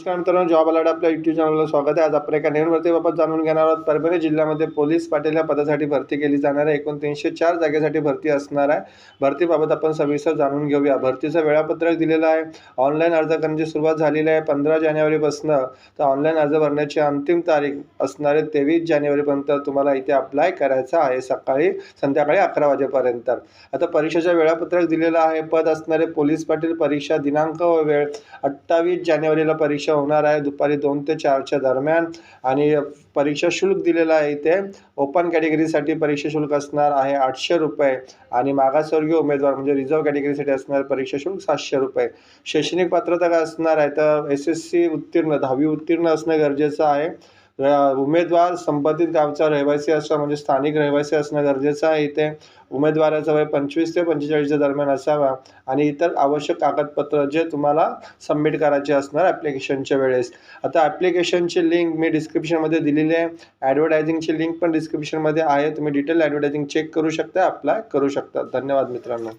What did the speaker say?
नमस्कार मित्रांनो job alert आपल्या युट्यूब चॅनलला स्वागत आहे. आज आपण एका नवीन भरतीबाबत जाणून घेणार आहोत. परभणी जिल्ह्यामध्ये पोलीस पाटील या पदासाठी भरती केली जाणार आहे. एकूण तीनशे चार जागेसाठी भरती असणार आहे. भरतीबाबत आपण सविस्तर जाणून घेऊया. भरतीचं वेळापत्रक दिलेलं आहे. ऑनलाईन अर्ज करण्याची सुरुवात झालेली आहे. पंधरा जानेवारीपासून तर ऑनलाईन अर्ज भरण्याची अंतिम तारीख असणारे तेवीस जानेवारीपर्यंत तुम्हाला इथे अप्लाय करायचं आहे सकाळी संध्याकाळी अकरा वाजेपर्यंत. आता परीक्षेचं वेळापत्रक दिलेलं आहे. पद असणारे पोलीस पाटील परीक्षा दिनांक व वेळ अठ्ठावीस जानेवारीला परीक्षा होणार आहे दुपारी दोन ते चारच्या दरम्यान. आणि परीक्षा शुल्क दिलेलं आहे इथे. ओपन कॅटेगरीसाठी परीक्षा शुल्क असणार आहे आठशे रुपये. आणि मागासवर्गीय उमेदवार म्हणजे रिझर्व्ह कॅटेगरीसाठी असणार परीक्षा शुल्क सातशे रुपये. शैक्षणिक पात्रता काय असणार आहे? तर एस एस सी उत्तीर्ण दहावी उत्तीर्ण असणं गरजेचं आहे. उमेदवार संबंधित गावचा रहिवासी असणं म्हणजे स्थानिक रहिवासी असणं गरजेचं आहे. इथे उमेदवाराचं वय पंचवीस ते पंचेचाळीसच्या दरम्यान असावा आणि इतर आवश्यक कागदपत्र जे तुम्हाला सबमिट करायचे असणार ॲप्लिकेशनच्या वेळेस. आता ॲप्लिकेशनची लिंक मी डिस्क्रिप्शनमध्ये दिलेली आहे. ॲडव्हर्टायझिंगची लिंक पण डिस्क्रिप्शनमध्ये आहे. तुम्ही डिटेल ॲडव्हर्टायझिंग चेक करू शकता अप्लाय करू शकता. धन्यवाद मित्रांनो.